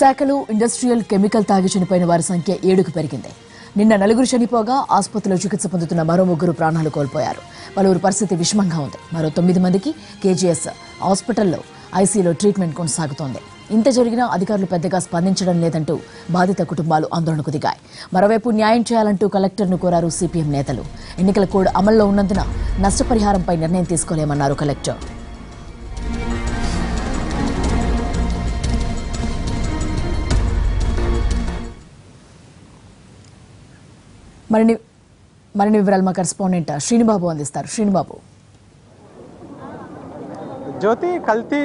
శాఖలో industrial chemical తాగి చనిపోయిన వారి సంఖ్య ఏడుకు పెరిగింది. నిన్న నలుగురు చనిపోగా ఆసుపత్రిలో చికిత్స పొందుతున్న మరో ముగ్గురు ప్రాణాలు కోల్పోయారు. పలువురు పరిస్థితి విషమంగా ఉంది. మరో తొమ్మిది మందికి కేజీఎస్ హాస్పిటల్లో ఐసీలో ట్రీట్మెంట్ కొనసాగుతోంది. ఇంత జరిగినా అధికారులు పెద్దగా స్పందించడం లేదంటూ బాధిత కుటుంబాలు ఆందోళనకు దిగాయి. మరోవైపు న్యాయం చేయాలంటూ కలెక్టర్ను కోరారు సిపిఎం నేతలు. ఎన్నికల కోడ్ అమల్లో ఉన్నందున నష్టపరిహారంపై నిర్ణయం తీసుకోలేమన్నారు కలెక్టర్. మరిన్ని మరిన్ని వివరాలు మా కరెస్పాండెంట్ శ్రీనిబాబు అందిస్తారు. శ్రీనిబాబు. జ్యోతి కల్తీ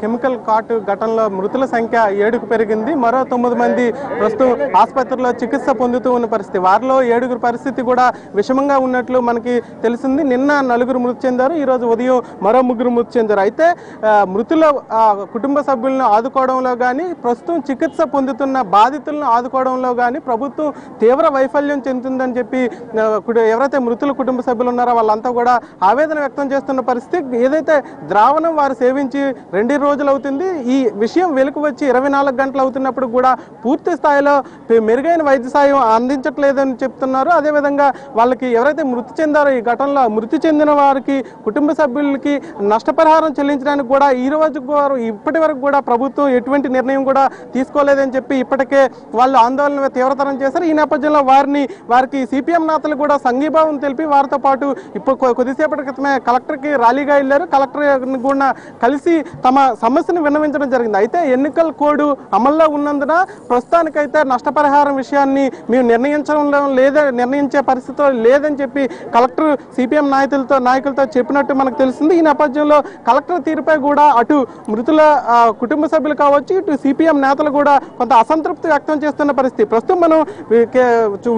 కెమికల్ కాట్ ఘటనలో మృతుల సంఖ్య ఏడుకు పెరిగింది. మరో తొమ్మిది మంది ప్రస్తుతం ఆసుపత్రిలో చికిత్స పొందుతూ ఉన్న పరిస్థితి. వారిలో ఏడుగురు పరిస్థితి కూడా విషమంగా ఉన్నట్లు మనకి తెలిసింది. నిన్న నలుగురు మృతి చెందారు. ఈరోజు ఉదయం మరో ముగ్గురు మృతి చెందారు. అయితే మృతుల కుటుంబ సభ్యులను ఆదుకోవడంలో కానీ ప్రస్తుతం చికిత్స పొందుతున్న బాధితులను ఆదుకోవడంలో కానీ ప్రభుత్వం తీవ్ర వైఫల్యం చెందుతుందని చెప్పి ఎవరైతే మృతుల కుటుంబ సభ్యులు ఉన్నారో వాళ్ళంతా కూడా ఆవేదన వ్యక్తం చేస్తున్న పరిస్థితి. ఏదైతే ద్రావణం వారు సేవించి రెండు రోజులు అవుతుంది. ఈ విషయం వెలుకు వచ్చి ఇరవై నాలుగు గంటలు అవుతున్నప్పుడు కూడా పూర్తి స్థాయిలో మెరుగైన వైద్య సాయం అందించట్లేదని చెప్తున్నారు. అదేవిధంగా వాళ్ళకి ఎవరైతే మృతి చెందారో ఈ ఘటనలో మృతి చెందిన వారికి కుటుంబ సభ్యులకి నష్టపరిహారం చెల్లించడానికి కూడా ఈ రోజు వారు ఇప్పటి వరకు కూడా ప్రభుత్వం ఎటువంటి నిర్ణయం కూడా తీసుకోలేదని చెప్పి ఇప్పటికే వాళ్ళు ఆందోళన తీవ్రతరం చేశారు. ఈ నేపథ్యంలో వారిని వారికి సిపిఎం నేతలు కూడా సంఘీభావం తెలిపి వారితో పాటు ఇప్పుడు కొద్దిసేపటి క్రితమే కలెక్టర్కి ర్యాలీగా వెళ్ళారు. కలెక్టర్ కూడా కలిసి తమ సమస్యను విన్నవించడం జరిగింది. అయితే ఎన్నికల కోడ్ అమల్లో ఉన్నందున ప్రస్తుతానికైతే నష్టపరిహారం విషయాన్ని మేము నిర్ణయించడం లేదా నిర్ణయించే పరిస్థితిలో లేదని చెప్పి కలెక్టర్ సిపిఎం నాయకులతో నాయకులతో చెప్పినట్టు మనకు తెలిసింది ఈ నేపథ్యంలో కలెక్టర్ తీరుపై కూడా అటు మృతుల కుటుంబ సభ్యులు కావచ్చు ఇటు సిపిఎం నేతలు కూడా కొంత అసంతృప్తి వ్యక్తం చేస్తున్న పరిస్థితి. ప్రస్తుతం మనం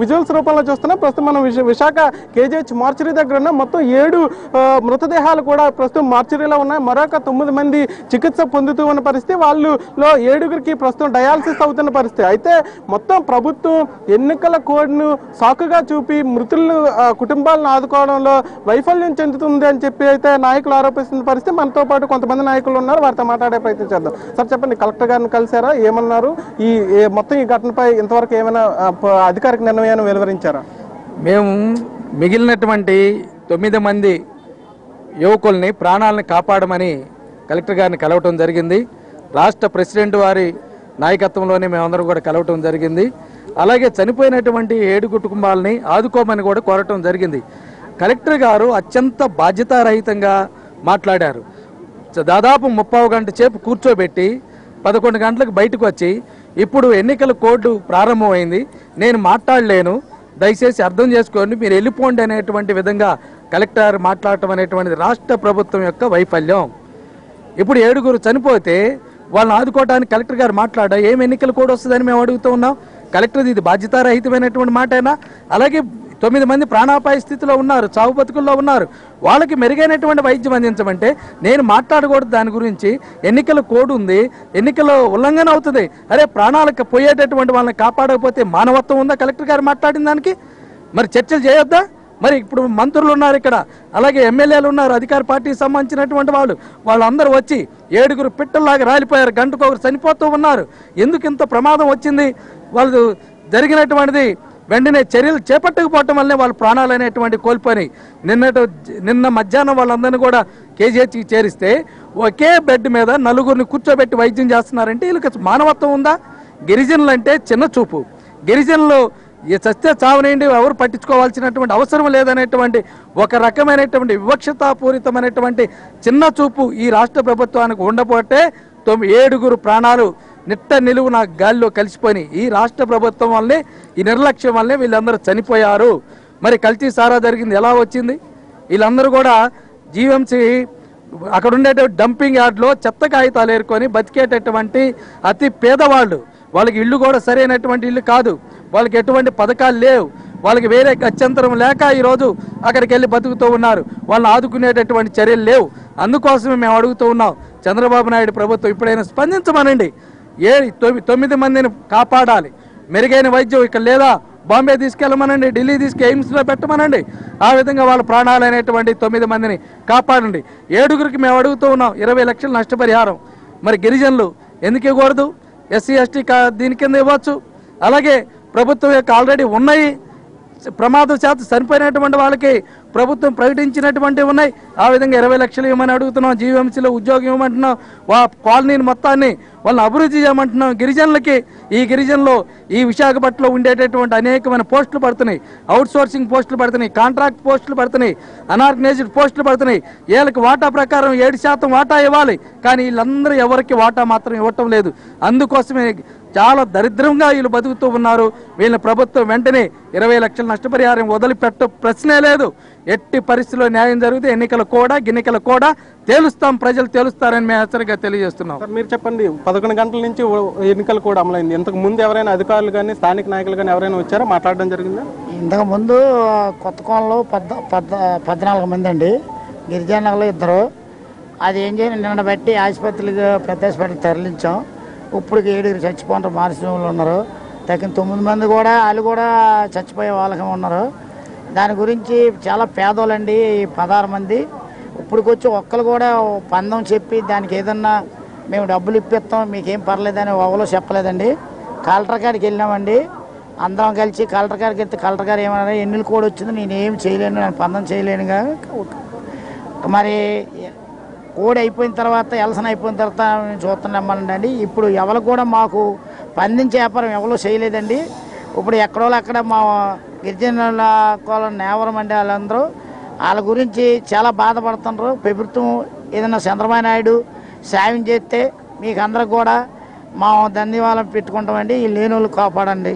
విజువల్స్ రూపంలో చూస్తున్నాం. ప్రస్తుతం మనం విశాఖ కేజీహెచ్ మార్చరీ దగ్గర ఉన్న మొత్తం ఏడు మృతదేహాలు కూడా ప్రస్తుతం మార్చరీలో ఉన్నాయి. మరొక తొమ్మిది మంది చికిత్స పొందుతూ ఉన్న పరిస్థితి వాళ్ళులో ఏడుగురికి ప్రస్తుతం డయాలసిస్ అవుతున్న పరిస్థితి. అయితే మొత్తం ప్రభుత్వం ఎన్నికల కోడ్ను సాకుగా చూపి మృతులను కుటుంబాలను ఆదుకోవడంలో వైఫల్యం చెందుతుంది అని చెప్పి అయితే నాయకులు ఆరోపిస్తున్న పరిస్థితి. మనతో పాటు కొంతమంది నాయకులు ఉన్నారు. వారితో మాట్లాడే ప్రయత్నం చేద్దాం. సార్ చెప్పండి కలెక్టర్ గారిని కలిసారా ఏమన్నారు? ఈ మొత్తం ఈ ఘటనపై ఇంతవరకు ఏమైనా అధికారిక నిర్ణయాన్ని వెలువరించారా? మేము మిగిలినటువంటి తొమ్మిది మంది యువకుల్ని ప్రాణాలను కాపాడమని కలెక్టర్ గారిని కలవటం జరిగింది. రాష్ట్ర ప్రెసిడెంట్ వారి నాయకత్వంలోనే మేమందరం కూడా కలవటం జరిగింది. అలాగే చనిపోయినటువంటి ఏడు కుటుంబాలని ఆదుకోమని కూడా కోరటం జరిగింది. కలెక్టర్ గారు అత్యంత బాధ్యతారహితంగా మాట్లాడారు. దాదాపు ముప్పై గంట సేపు కూర్చోబెట్టి పదకొండు గంటలకు బయటకు వచ్చి ఇప్పుడు ఎన్నికల కోడ్ ప్రారంభమైంది. నేను మాట్లాడలేను. దయచేసి అర్థం చేసుకోండి. మీరు వెళ్ళిపోండి అనేటువంటి విధంగా కలెక్టర్ మాట్లాడటం అనేటువంటిది రాష్ట్ర ప్రభుత్వం యొక్క వైఫల్యం. ఇప్పుడు ఏడుగురు చనిపోతే వాళ్ళని ఆదుకోవడానికి కలెక్టర్ గారు మాట్లాడా ఏం ఎన్నికలు కూడా వస్తుందని మేము అడుగుతూ ఉన్నాం. కలెక్టర్ ఇది బాధ్యతారహితమైనటువంటి మాటైనా? అలాగే తొమ్మిది మంది ప్రాణాపాయ స్థితిలో ఉన్నారు చావు బతుకుల్లో ఉన్నారు. వాళ్ళకి మెరుగైనటువంటి వైద్యం అందించమంటే నేను మాట్లాడకూడదు దాని గురించి. ఎన్నికల కోడ్ ఉంది ఎన్నికల ఉల్లంఘన అవుతుంది. అరే ప్రాణాలకు పోయేటటువంటి వాళ్ళని కాపాడకపోతే మానవత్వం ఉందా? కలెక్టర్ గారు మాట్లాడిన దానికి? మరి చర్చలు చేయొద్దా? మరి ఇప్పుడు మంత్రులు ఉన్నారు ఇక్కడ. అలాగే ఎమ్మెల్యేలు ఉన్నారు అధికార పార్టీకి సంబంధించినటువంటి వాళ్ళు. వాళ్ళందరూ వచ్చి ఏడుగురు పిట్టల్లాగా రాలిపోయారు గంటకొకరు చనిపోతూ ఉన్నారు. ఎందుకు ఇంత ప్రమాదం వచ్చింది? వాళ్ళు జరిగినటువంటిది వెంటనే చర్యలు చేపట్టకపోవటం వల్లనే వాళ్ళ ప్రాణాలు అనేటువంటి కోల్పోయినాయి. నిన్నటి నిన్న మధ్యాహ్నం వాళ్ళందరినీ కూడా కేజీహెచ్కి చేరిస్తే ఒకే బెడ్ మీద నలుగురిని కూర్చోబెట్టి వైద్యం చేస్తున్నారంటే వీళ్ళకి మానవత్వం ఉందా? గిరిజనులు అంటే చిన్న చూపు. గిరిజనులు ఈ చస్తే చావనేయండి ఎవరు పట్టించుకోవాల్సినటువంటి అవసరం లేదనేటువంటి ఒక రకమైనటువంటి వివక్షతాపూరితమైనటువంటి చిన్న చూపు ఈ రాష్ట్ర ప్రభుత్వానికి ఉండబోటే తొమ్మిది ఏడుగురు ప్రాణాలు నిట్ట నిలువు నా గాలిలో కలిసిపోయి ఈ రాష్ట్ర ప్రభుత్వం వల్లే ఈ నిర్లక్ష్యం వల్లే వీళ్ళందరూ చనిపోయారు. మరి కల్తీ సారా జరిగింది ఎలా వచ్చింది? వీళ్ళందరూ కూడా జీవీఎంసీ అక్కడ ఉండేటువంటి డంపింగ్ యార్డ్లో చెత్త కాగితాలు ఏరుకొని బతికేటటువంటి అతి పేదవాళ్ళు. వాళ్ళకి ఇల్లు కూడా సరైనటువంటి ఇల్లు కాదు. వాళ్ళకి ఎటువంటి పథకాలు లేవు. వాళ్ళకి వేరే గత్యంతరం లేక ఈరోజు అక్కడికి వెళ్ళి బతుకుతూ ఉన్నారు. వాళ్ళని ఆదుకునేటటువంటి చర్యలు లేవు. అందుకోసమే మేము అడుగుతూ ఉన్నాం చంద్రబాబు నాయుడు ప్రభుత్వం ఇప్పుడైనా స్పందించమనండి. ఏ తొమ్మి- తొమ్మిది మందిని కాపాడాలి. మెరుగైన వైద్యం ఇక్కడ లేదా? బాంబే తీసుకెళ్ళమనండి ఢిల్లీ తీసుకు ఎయిమ్స్లో పెట్టమనండి. ఆ విధంగా వాళ్ళ ప్రాణాలు అనేటువంటి తొమ్మిది మందిని కాపాడండి. ఏడుగురికి మేము అడుగుతూ ఉన్నాం ఇరవై లక్షల నష్టపరిహారం. మరి గిరిజనులు ఎందుకు ఇవ్వకూడదు? ఎస్సీ ఎస్టీ దీని కింద ఇవ్వచ్చు. అలాగే ప్రభుత్వం యొక్క ఆల్రెడీ ఉన్నాయి. ప్రమాద శాతం చనిపోయినటువంటి వాళ్ళకి ప్రభుత్వం ప్రకటించినటువంటివి ఉన్నాయి. ఆ విధంగా ఇరవై లక్షలు ఇవ్వమని అడుగుతున్నాం. జీవీఎంసీలో ఉద్యోగం ఇవ్వమంటున్నాం. వా కాలనీని మొత్తాన్ని వాళ్ళని అభివృద్ధి చేయమంటున్నాం. గిరిజనులకి ఈ గిరిజనులు ఈ విశాఖపట్నంలో ఉండేటటువంటి అనేకమైన పోస్టులు పడుతున్నాయి. అవుట్ సోర్సింగ్ పోస్టులు పడుతున్నాయి. కాంట్రాక్ట్ పోస్టులు పడుతున్నాయి. అనార్గనైజ్డ్ పోస్టులు పడుతున్నాయి. వీళ్ళకి వాటా ప్రకారం ఏడు శాతం వాటా ఇవ్వాలి. కానీ వీళ్ళందరూ ఎవరికి వాటా మాత్రం ఇవ్వటం లేదు. అందుకోసమే చాలా దరిద్రంగా వీళ్ళు బతుకుతూ ఉన్నారు. వీళ్ళ ప్రభుత్వం వెంటనే ఇరవై లక్షల నష్టపరిహారం వదిలిపెట్ట ప్రశ్నే లేదు. ఎట్టి పరిస్థితిలో న్యాయం జరిగితే ఎన్నికల కూడా గిన్నికల కూడా తేలుస్తాం. ప్రజలు తేలుస్తారని మేము హెచ్చరికగా తెలియజేస్తున్నాం. సార్ మీరు చెప్పండి పదకొండు గంటల నుంచి ఎన్నికలు కూడా అమలైంది. ఇంతకు ముందు ఎవరైనా అధికారులు కానీ స్థానిక నాయకులు కానీ ఎవరైనా వచ్చారా? మాట్లాడడం జరిగిందా? ఇంతకు ముందు కొత్త కోణంలో పద్ద పద్ద పద్నాలుగు మంది అండి. గిరిజనులు ఇద్దరు. అది ఏం చేయాలి? నిన్న బట్టి ఆసుపత్రికి హాస్పిటల్కి తరలించాం. ఇప్పటికి ఏడుగురు చచ్చిపోతారు మానసిక వాళ్ళు ఉన్నారు. తగిన తొమ్మిది మంది కూడా వాళ్ళు కూడా చచ్చిపోయే వాళ్ళకి ఉన్నారు. దాని గురించి చాలా పేదోళ్ళండి పదహారు మంది. ఇప్పటికొచ్చి ఒక్కరు కూడా పందం చెప్పి దానికి ఏదన్నా మేము డబ్బులు ఇప్పిస్తాం మీకేం పర్లేదని ఎవరో చెప్పలేదండి. కలెక్టర్ గారికి వెళ్ళామండి అందరం కలిసి కలెక్టర్ గారికి వెళ్తే కలెక్టర్ గారు ఏమన్నారు ఎన్నిలు కూడా వచ్చింది నేను ఏం చేయలేను నేను పందం చేయలేనుగా. మరి కోడి అయిపోయిన తర్వాత ఎలసన అయిపోయిన తర్వాత చూస్తున్నామండి ఇప్పుడు ఎవరు కూడా మాకు పందించే వ్యాపారం ఎవరు చేయలేదండి. ఇప్పుడు ఎక్కడో అక్కడ మా గిరిజనుల కోలం నేవరం అండి వాళ్ళందరూ. వాళ్ళ గురించి చాలా బాధపడుతున్నారు ప్రభుత్వం ఏదైనా చంద్రబాబు నాయుడు సాయం చేస్తే మీకు అందరికి కూడా మా ధన్యవాదం పెట్టుకుంటామండి. ఈ లేని వాళ్ళు కాపాడండి.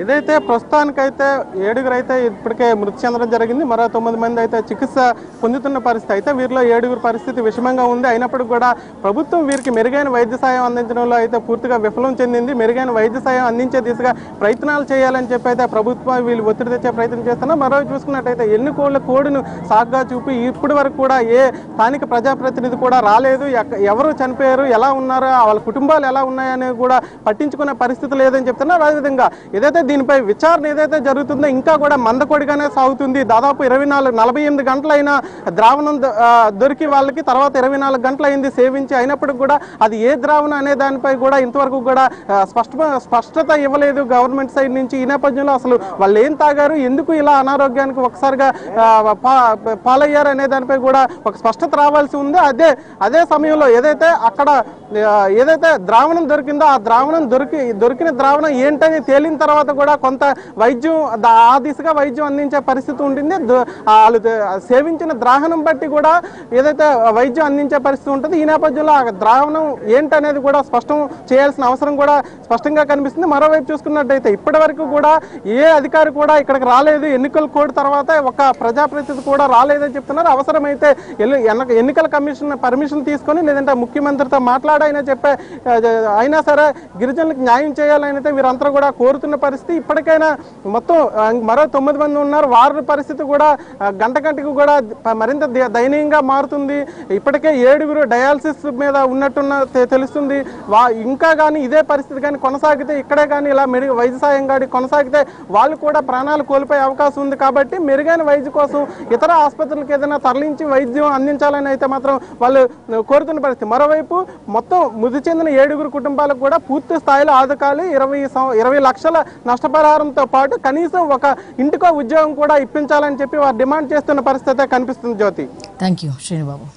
ఏదైతే ప్రస్తుతానికైతే ఏడుగురు అయితే ఇప్పటికే మృతి చెందడం జరిగింది మరో తొమ్మిది మంది అయితే చికిత్స పొందుతున్న పరిస్థితి అయితే వీరిలో ఏడుగురు పరిస్థితి విషమంగా ఉంది. అయినప్పటికీ కూడా ప్రభుత్వం వీరికి మెరుగైన వైద్య సాయం అందించడంలో అయితే పూర్తిగా విఫలం చెందింది. మెరుగైన వైద్య సాయం అందించే దిశగా ప్రయత్నాలు చేయాలని చెప్పి అయితే ప్రభుత్వం వీళ్ళు ఒత్తిడి తెచ్చే ప్రయత్నం చేస్తున్నా మరో చూసుకున్నట్టయితే ఎన్ని కోళ్ళ కోడిను సాగ్గా చూపి ఇప్పటి వరకు కూడా ఏ స్థానిక ప్రజాప్రతినిధి కూడా రాలేదు. ఎక్క- ఎవరు చనిపోయారు ఎలా ఉన్నారు వాళ్ళ కుటుంబాలు ఎలా ఉన్నాయని కూడా పట్టించుకునే పరిస్థితి లేదని చెప్తున్నారు. అదేవిధంగా ఏదైతే దీనిపై విచారణ ఏదైతే జరుగుతుందో ఇంకా కూడా మందకొడిగానే సాగుతుంది. దాదాపు ఇరవై నాలుగు నలభై ఎనిమిది గంటలైన ద్రావణం దొరికి వాళ్ళకి తర్వాత ఇరవై నాలుగు గంటలు అయింది సేవించి అయినప్పటికి కూడా అది ఏ ద్రావణం అనే దానిపై కూడా ఇంతవరకు కూడా స్పష్ట స్పష్టత ఇవ్వలేదు గవర్నమెంట్ సైడ్ నుంచి. ఈ నేపథ్యంలో అసలు వాళ్ళు ఏం తాగారు? ఎందుకు ఇలా అనారోగ్యానికి ఒకసారిగా పాలయ్యారు అనే దానిపై కూడా ఒక స్పష్టత రావాల్సి ఉంది. అదే అదే సమయంలో ఏదైతే అక్కడ ఏదైతే ద్రావణం దొరికిందో ఆ ద్రావణం దొరికి దొరికిన ద్రావణం ఏంటని తేలిన తర్వాత కూడా కొంత వైద్యం ఆ దిశగా వైద్యం అందించే పరిస్థితి ఉంటుంది వాళ్ళు సేవించిన ద్రావణం బట్టి కూడా ఏదైతే వైద్యం అందించే పరిస్థితి ఉంటుంది ఈ నేపథ్యంలో ఆ ద్రావణం ఏంటనేది కూడా స్పష్టం చేయాల్సిన అవసరం కూడా స్పష్టంగా కనిపిస్తుంది. మరోవైపు చూసుకున్నట్టయితే ఇప్పటి వరకు కూడా ఏ అధికారి కూడా ఇక్కడికి రాలేదు. ఎన్నికల కోడ్ తర్వాత ఒక ప్రజాప్రతినిధి కూడా రాలేదని చెప్తున్నారు. అవసరమైతే ఎన్నికల కమిషన్ పర్మిషన్ తీసుకొని లేదంటే ముఖ్యమంత్రితో మాట్లాడైనా చెప్పే అయినా సరే గిరిజనులకు న్యాయం చేయాలని అయితే వీరంతా కూడా కోరుతున్న పరిస్థితి ఇప్పటికైనా మొత్తం మరో తొమ్మిది మంది ఉన్నారు. వారి పరిస్థితి కూడా గంట గంటకు కూడా మరింత ద- దయనీయంగా మారుతుంది. ఇప్పటికే ఏడుగురు డయాలసిస్ మీద ఉన్నట్టున్న తెలుస్తుంది. వా ఇంకా కానీ ఇదే పరిస్థితి కానీ కొనసాగితే ఇక్కడే కానీ ఇలా మెరుగు వైద్య సాయం కానీ కొనసాగితే వాళ్ళు కూడా ప్రాణాలు కోల్పోయే అవకాశం ఉంది కాబట్టి మెరుగైన వైద్య కోసం ఇతర ఆసుపత్రులకు ఏదైనా తరలించి వైద్యం అందించాలని అయితే మాత్రం వాళ్ళు కోరుతున్న పరిస్థితి. మరోవైపు మొత్తం మృతి చెందిన ఏడుగురు కుటుంబాలకు కూడా పూర్తి స్థాయిలో ఆదుకాలి. ఇరవై ఇరవై లక్షల నష్టపరిహారంతో పాటు కనీసం ఒక ఇంటికో ఉద్యోగం కూడా ఇప్పించాలని చెప్పి వారు డిమాండ్ చేస్తున్న పరిస్థితి కనిపిస్తుంది జ్యోతి. Thank you Srinibabu